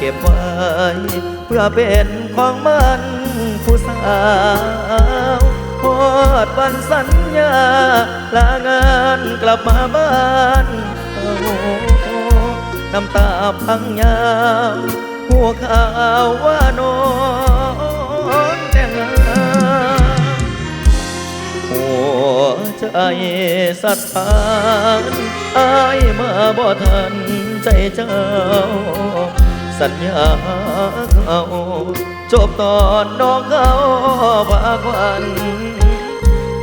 เก็บไว้เพื่อเป็นของมันผู้สาวพอดวันสัญญาลางานกลับมาบ้านน้ำตาพังยาวหัวข่าวว่านอนแต่งงานหัวใจสัตว์ทานอายมาบ่ทันใจเจ้า สัญญาเขาจบตอนดอกเขาพาควัน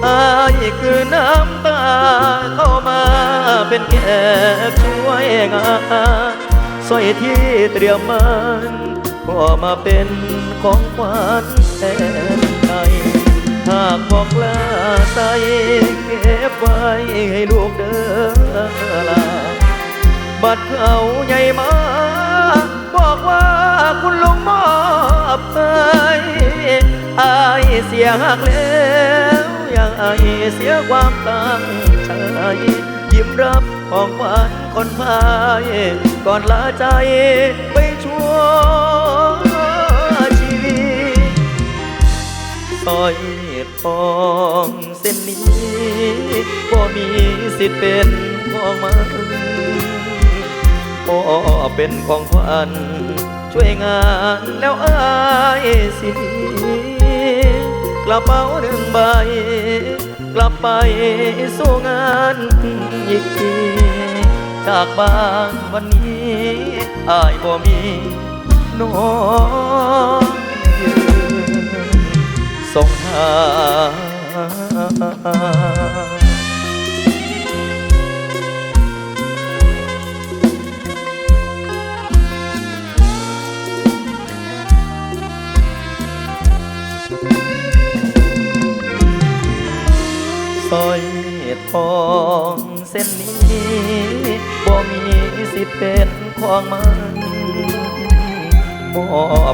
อายคือน้ำตาเข้ามาเป็นแขกช่วยงานสร้อยที่เตรียมมันก็มาเป็นของขวัญแทนใจหากบอกลาใส่เก็บไว้ให้ลูกเด้อลาบัดเขาใหญ่มา บอกว่าคุณลุงมอบให้อายเสียหักแล้วยังอายเสียความตั้งใจยิ้มรับของขวัญคนพายก่อนลาใจไปชั่วชีวิตสร้อยทองเส้นนี้ก็มีสิทธิ์เป็นของมัน ก็เป็นของขวัญช่วยงานแล้วอายสิกระเป๋าหนึ่งใบ กลับไปสู้งานอีกทีจากบ้านวันนี้อายบ่มีน้องยืนส่งทา ทองเส้นนี้บ่มีสิทธิ์เป็นของมันบ่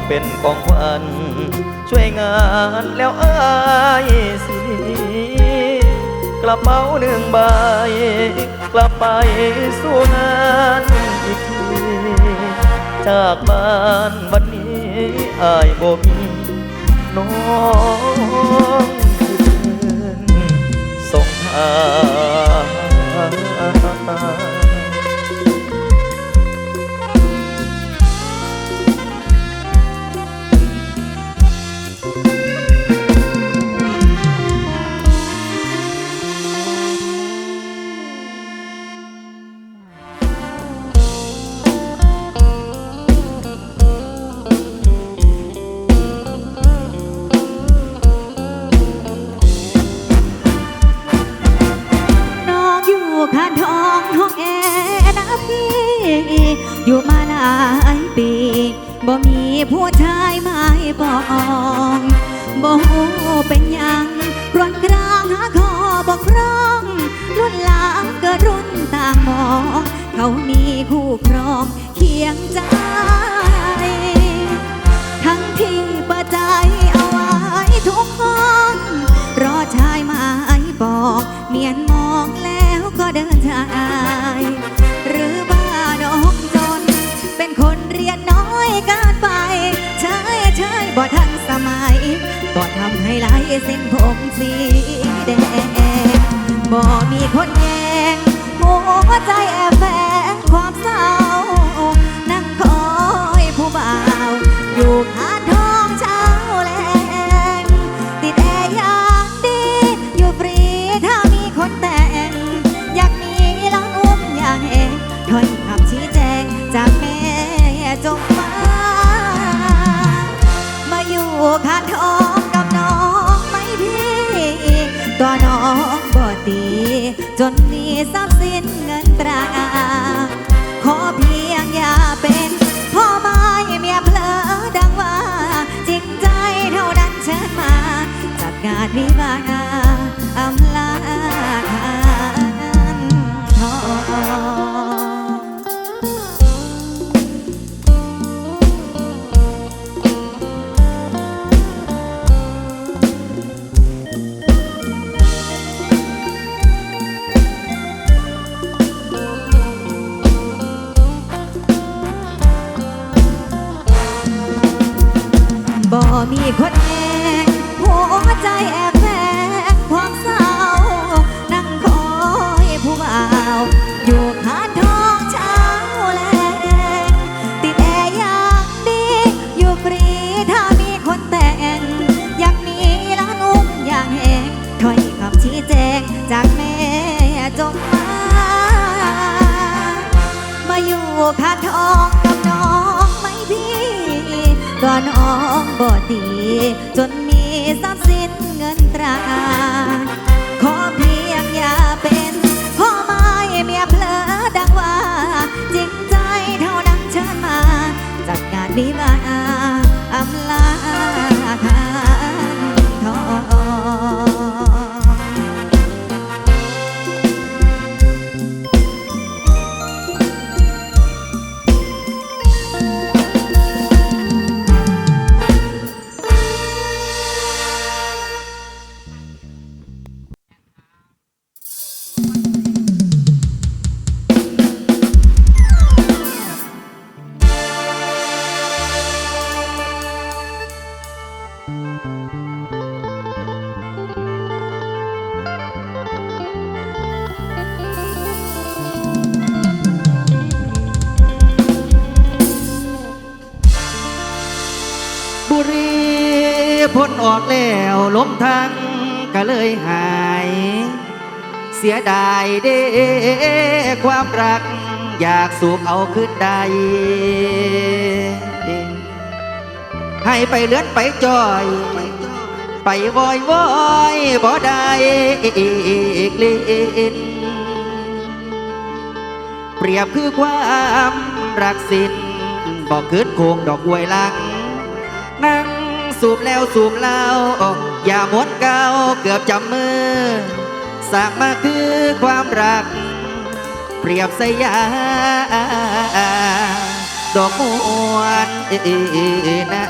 เป็นของขวัญช่วยงานแล้วอายสิกระเป๋าหนึ่งใบ กลับไปสู้งานอีกที จากบ้านวันนี้อายบ่มีน้อง อ อยู่มาหลายปีบ่มีผู้ชายไม่บอกบ่ฮู้เป็นยังรวนกลางหาคอบกพร่องรุ่นหลังก็รุ่นต่างมอง เขามีคู่ครองเคียงใจ ให้ไหลเส้นผมสีแดงบ่มีคนแยงหัวใจแอบแฝงความเศร้า ของบ่ดีจนมีทรัพย์สินเงินตรา ขอเพียงอย่าเป็นพ่อไม้เมียเพลอดังว่า จริงใจเท่านั้นเชิญมา จัดงานวิวาอ มีคนแห้งหัวใจแอบแฝงความเศร้า นั่งคอยผู้บ่าวอยู่ บ่ดี จนมีทรัพย์สินเงินตรา ขอเพียงอย่าเป็นพ่อไม้เมียเพลอดังว่า จริงใจเท่านั้นเชิญมา จัดงานวิวา พ้นออกแล้วล้มทั้งก็เลยหาย เสียดายเด้ความรัก อยากสูบเอาขึ้นใดให้ไปเลือนไปจอย ไปวอยวอยบ่ได้อีกลินเปรียบคือความรักสิ้นบอกคืนโคงดอกอวยลังนั่ง สูบแล้วสูบเล่าอย่าหมดเกาเกือบจำมือสร้างมาคือความรัก เปรียบสยาดอกมวนนา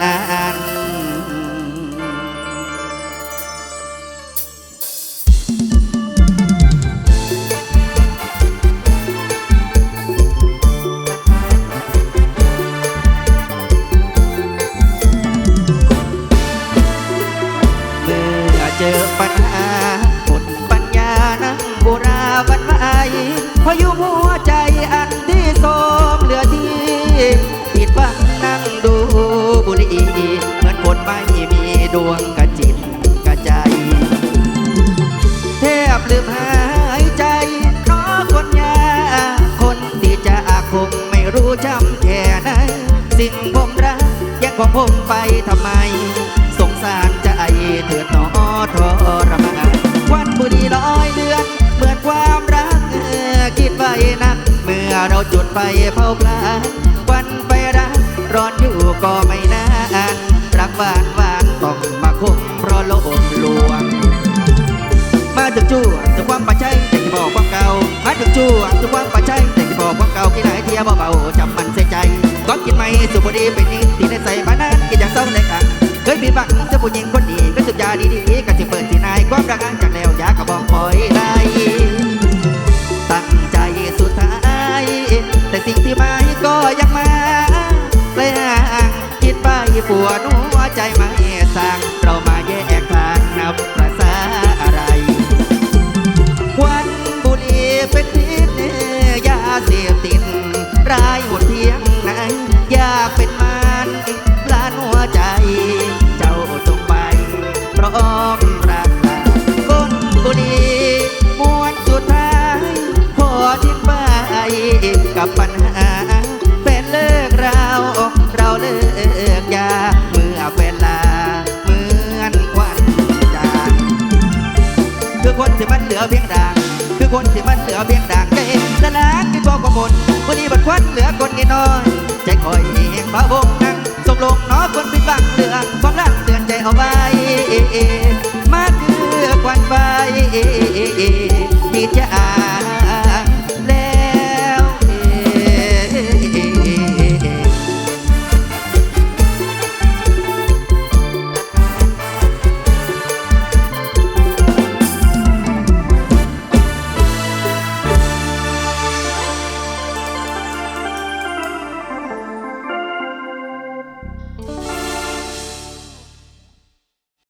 สิ่งผมรักแยกของผมไปทำไม สงสารใจเถิดหนอทรมานวันบุรีร้อยเดือน เหมือนความรักคิดไว้นัก เมื่อเราจุดไฟเผาพลาวันไปรักร้อนอยู่ก็ไม่นานรักหวานหวานต้องมาคมเพราะโลภลวง มาถึงจู่ถึงความปัจจัยแต่ที่บอกความเก่ามาถึงจู่ถึงความปัจจัยแต่ที่บอกความเก่าที่ไหนเที่ยวเบา สุบดีเป็นนี้ที่ในใส่มานานกินอย่างเศร้าในขังเคยมีบังเจ้าผู้หญิงคนดีก็สุบยาดีๆก็สิเปิดที่นายความรักจากแล้วอยากกระบอกปล่อยได้ตั้งใจสุดท้าย แต่สิ่งที่ไม่ก็ยังมาแปลงคิดไปปวดหัวใจไหม ที่มันเหลือเพียงด่าง คือคนที่มันเหลือเพียงด่างใจสลากที่พอกว่าหมดวันนี้บัดควันเหลือคนกี่น้อย ใจคอยเองบ้าบงนั่งสมลงน้อคนปิดบังเหลือความรักเตือนใจเอาไว้มาคือควันไปดีจะอ่าน